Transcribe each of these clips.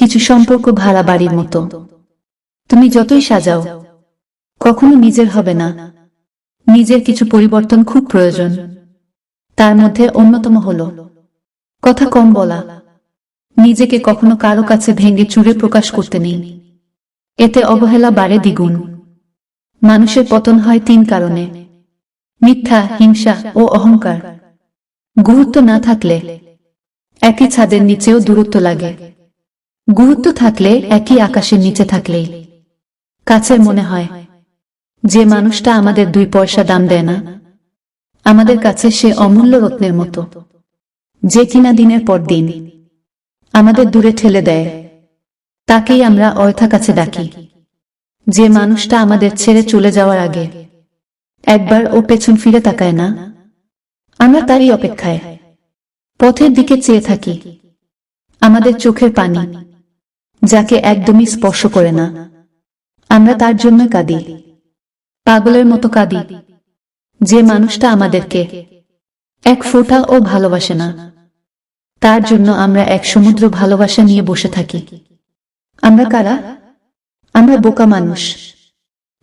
কিছু সম্পর্ক ভাড়া বাড়ির মতো। তুমি যতই সাজাও, কখনো নিজের হবে না। নিজের কিছু পরিবর্তন খুব প্রয়োজন। তার মধ্যে অন্যতম হল, কথা কম বলা। নিজেকে কখনো কারও কাছে ভেঙে চুরে প্রকাশ করতে নেই। এতে অবহেলা বাড়ে দ্বিগুণ। মানুষের পতন হয় তিন কারণে। মিথ্যা, হিংসা ও অহংকার। গুরুত্ব না থাকলে একই ছাদের নিচেও দূরত্ব লাগে। গুরুত্ব থাকলে একই আকাশের নিচে থাকলেই কাছের মনে হয়, যে মানুষটা আমাদের দুই পয়সা দাম দেয় না, আমাদের কাছে সে অমূল্য রত্নের মতো। যে কিনা দিনের পর দিন, আমাদের দূরে ঠেলে দেয়, তাকেই আমরা অয়থা কাছে ডাকি। যে মানুষটা আমাদের ছেড়ে চলে যাওয়ার আগে, একবার ও পেছন ফিরে তাকায় না, আমরা তারই অপেক্ষায়। পথের দিকে চেয়ে থাকি, আমাদের চোখের পানি। যাকে একদমই স্পর্শ করে না। আমরা তার জন্য কাঁদি। পাগলের মতো কাঁদি। যে মানুষটা আমাদেরকে এক ফোঁটা ও ভালোবাসে না। তার জন্য আমরা এক সমুদ্র ভালোবাসা নিয়ে বসে থাকি। আমরা কারা? আমরা বোকা মানুষ।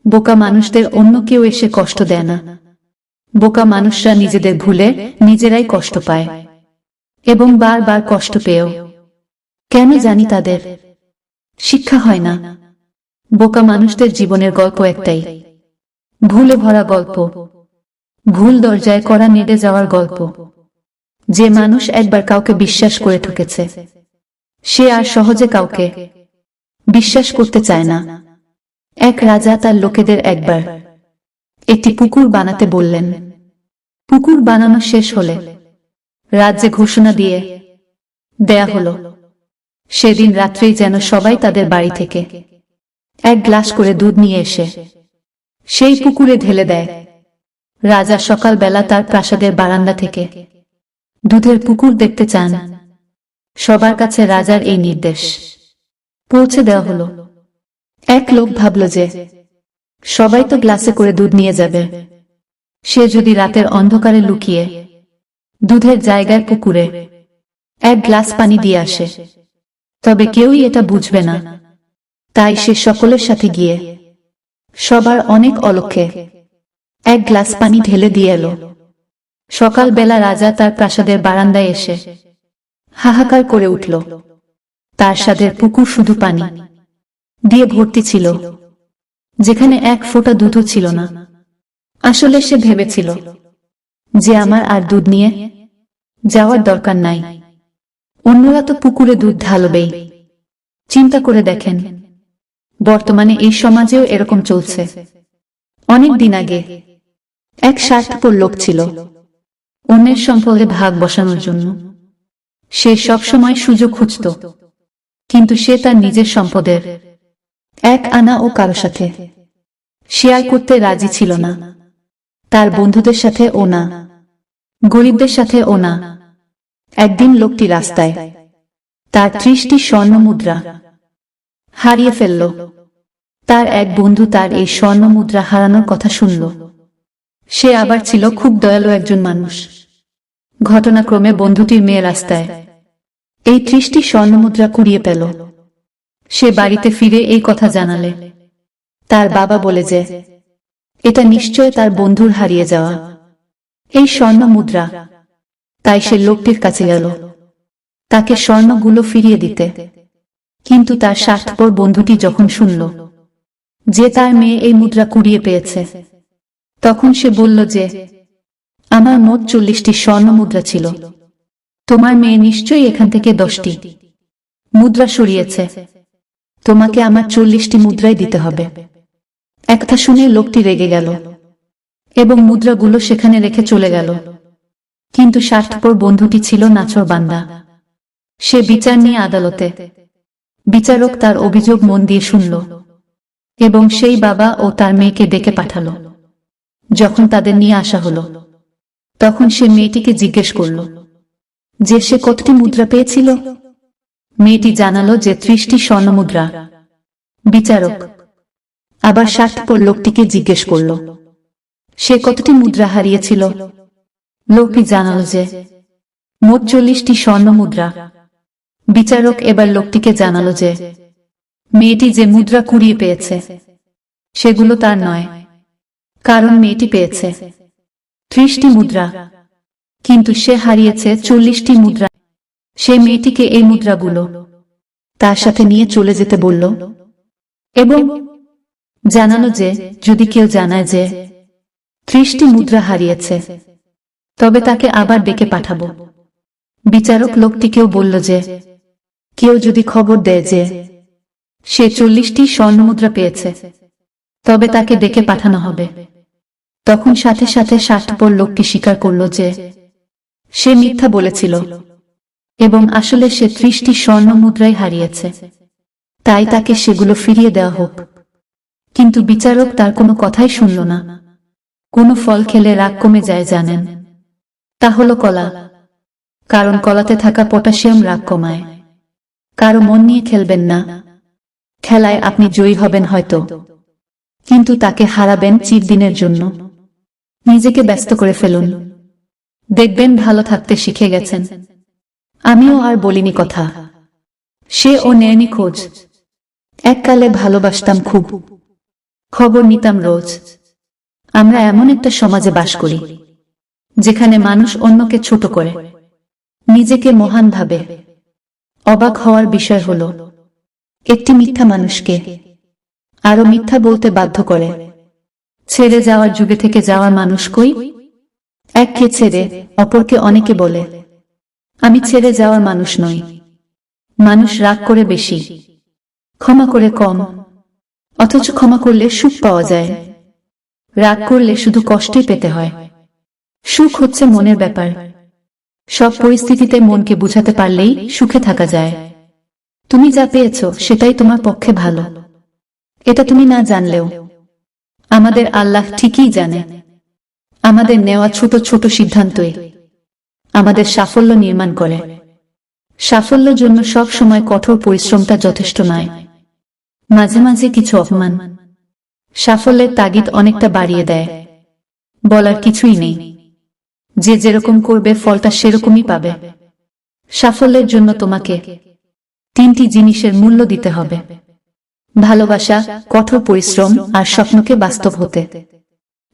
বোকা মানুষদের অন্য কেউ এসে কষ্ট দেয় না। বোকা মানুষরা নিজেদের ভুলে নিজেরাই কষ্ট পায়। এবং বারবার কষ্ট পেয়েও। কেন জানি তাদের। শিক্ষা হয় না। বোকা মানুষদের জীবনের গল্প একটাই। ভুলে ভরা গল্প। ভুল দরজায় করা নেড়ে যাওয়ার গল্প। যে মানুষ একবার কাউকে বিশ্বাস করে ঠকেছে, সে আর সহজে কাউকে বিশ্বাস করতে চায় না। এক রাজা তার লোকেদের একবার একটি পুকুর বানাতে বললেন, পুকুর বানানো শেষ হলে রাজ্যে ঘোষণা দিয়ে দেয়া হলো। সেদিন রাত্রেই যেন সবাই তাদের বাড়ি থেকে এক গ্লাস করে দুধ নিয়ে এসে সেই পুকুরে ঢেলে দেয়। রাজা সকালবেলা তার প্রাসাদের বারান্দা থেকে দুধের পুকুর দেখতে চান। সবার কাছে রাজার এই নির্দেশ। পৌঁছে দেওয়া হলো। এক লোক ভাবল যে সবাই তো গ্লাসে করে দুধ নিয়ে যাবে। সে যদি রাতের অন্ধকারে লুকিয়ে দুধের জায়গায় পুকুরে এক গ্লাস পানি দিয়ে আসে। তবে কেউই এটা বুঝবে না। তাই সে সকলের সাথে গিয়ে সবার অনেক অলক্ষে এক গ্লাস পানি ঢেলে দিয়ে এলো। সকালবেলা রাজা তার প্রাসাদের বারান্দায় এসে হাহাকার করে উঠল। তার সাদের পুকুর শুধু পানি দিয়ে ভর্তি ছিল, যেখানে এক ফোঁটা দুধও ছিল না। আসলে সে ভেবেছিল যে আমার আর দুধ নিয়ে যাওয়ার দরকার নাই। অন্যরা তো পুকুরে দুধ ঢালবেই চিন্তা করে দেখেন, বর্তমানে এই সমাজেও এরকম চলছে। অনেক দিন আগে এক স্বার্থপর লোক ছিল। অন্যের সম্পদে ভাগ বসানোর জন্য। সে সবসময় সুযোগ খুঁজত। কিন্তু সে তার নিজের সম্পদের এক আনা ও কারও সাথে শেয়ার করতে রাজি ছিল না। তার বন্ধুদের সাথে ও না। গরিবদের সাথে ও না। একদিন লোকটি রাস্তায় তার ত্রিশটি স্বর্ণ মুদ্রা হারিয়ে ফেলল। তার এক বন্ধু তার এই স্বর্ণ মুদ্রা হারানোর কথা শুনল। সে আবার ছিল খুব দয়ালু একজন মানুষ। ঘটনাক্রমে বন্ধুটির মেয়ে রাস্তায় এই ত্রিশটি স্বর্ণমুদ্রা কুড়িয়ে পেল। সে বাড়িতে ফিরে এই কথা জানালে। তার বাবা বলে যে, এটা নিশ্চয় তার বন্ধুর হারিয়ে যাওয়া। এই স্বর্ণ মুদ্রা তাই সে লোকটির কাছে গেল। তাকে স্বর্ণগুলো ফিরিয়ে দিতে। কিন্তু তার স্বার্থপর বন্ধুটি যখন শুনল যে তার মেয়ে এই মুদ্রা কুড়িয়ে পেয়েছে, তখন সে বলল যে, আমার মোট চল্লিশটি স্বর্ণ মুদ্রা ছিল। তোমার মেয়ে নিশ্চয়ই এখান থেকে দশটি মুদ্রা সরিয়েছে। তোমাকে আমার চল্লিশটি মুদ্রাই দিতে হবে। একটা শুনে লোকটি রেগে গেল এবং মুদ্রাগুলো সেখানে রেখে চলে গেল। কিন্তু স্বার্থপর বন্ধুটি ছিল নাচর বান্দা। সে বিচার নিয়ে আদালতে। বিচারক তার অভিযোগ মন দিয়ে শুনল এবং সেই বাবা ও তার মেয়েকে ডেকে পাঠালো। যখন তাদের নিয়ে আসা হলো, তখন সে মেয়েটিকে জিজ্ঞেস করল, যে সে কতটি মুদ্রা পেয়েছিল? মেয়েটি জানালো যে ত্রিশটি স্বর্ণ মুদ্রা। বিচারক আবার স্বার্থপর লোকটিকে জিজ্ঞেস করল, সে কতটি মুদ্রা হারিয়েছিল? লোকটি জানালো যে, মোট চল্লিশটি স্বর্ণ মুদ্রা বিচারক এবার লোকটিকে জানালো যে, মেয়েটি যে মুদ্রা কুড়িয়ে পেয়েছে, সেগুলো তার নয়, কারণ মেয়েটি পেয়েছে ত্রিশটি মুদ্রা। কিন্তু সে হারিয়েছে চল্লিশটি মুদ্রা। সে মেয়েটিকে এই মুদ্রাগুলো তার সাথে নিয়ে চলে যেতে বলল। এবং জানালো যে, যদি কেউ জানায় যে, ত্রিশটি মুদ্রা হারিয়েছে তবে তাকে আবার ডেকে পাঠাবো। বিচারক লোকটিকেও বলল যে, কেউ যদি খবর দেয় যে সে চল্লিশটি স্বর্ণমুদ্রা পেয়েছে, তবে তাকে ডেকে পাঠানো হবে। তখন সাথে সাথে স্বার্থপর লোকটি স্বীকার করল যে সে মিথ্যা বলেছিল এবং আসলে সে ত্রিশটি স্বর্ণ মুদ্রাই হারিয়েছে। তাই তাকে সেগুলো ফিরিয়ে দেওয়া হোক। কিন্তু বিচারক তার কোনো কথাই শুনল না। কোনো ফল খেলে রাগ কমে যায়, জানেন। তা হলো কলা। কারণ কলাতে থাকা পটাশিয়াম রাগ কমায়। কারও মন নিয়ে খেলবেন না। খেলায় আপনি জয়ী হবেন হয়তো। কিন্তু তাকে হারাবেন চিরদিনের জন্য। নিজেকে ব্যস্ত করে ফেলুন। দেখবেন ভালো থাকতে শিখে গেছেন। আমিও আর বলিনি কথা। সে ও নেয়নি খোঁজ। এককালে ভালোবাসতাম খুব। খবর নিতাম রোজ। আমরা এমন একটা সমাজে বাস করি। যেখানে মানুষ অন্যকে ছোট করে, নিজেকে মহান ভাবে। অবাক হওয়ার বিষয় হল, একটি মিথ্যা মানুষকে আরও মিথ্যা বলতে বাধ্য করে। ছেড়ে যাওয়ার যুগে থেকে যাওয়ার মানুষ কই? এককে ছেড়ে অপরকে অনেকে বলে, আমি ছেড়ে যাওয়ার মানুষ নই। মানুষ রাগ করে বেশি, ক্ষমা করে কম, অথচ ক্ষমা করলে সুখ পাওয়া যায়। রাগ করলে শুধু কষ্টই পেতে হয়। সুখ হচ্ছে মনের ব্যাপার। সব পরিস্থিতিতে মনকে বুঝাতে পারলেই সুখে থাকা যায়। তুমি যা পেয়েছ, সেটাই তোমার পক্ষে ভালো। এটা তুমি না জানলেও। আমাদের আল্লাহ ঠিকই জানে। আমাদের নেওয়া ছোট ছোট সিদ্ধান্তই আমাদের সাফল্য নির্মাণ করে। সাফল্যের জন্য সব সময় কঠোর পরিশ্রমটা যথেষ্ট নয়। মাঝে মাঝে কিছু অপমান। সাফল্যের তাগিদ অনেকটা বাড়িয়ে দেয়। বলার কিছুই নেই। যে যেরকম করবে, ফলটা সেরকমই পাবে। সাফল্যের জন্য তোমাকে তিনটি জিনিসের মূল্য দিতে হবে। ভালোবাসা, কঠোর পরিশ্রম আর স্বপ্নকে বাস্তব হতে।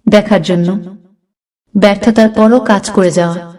দেখার জন্য ব্যর্থতার পরও কাজ করে যাওয়া।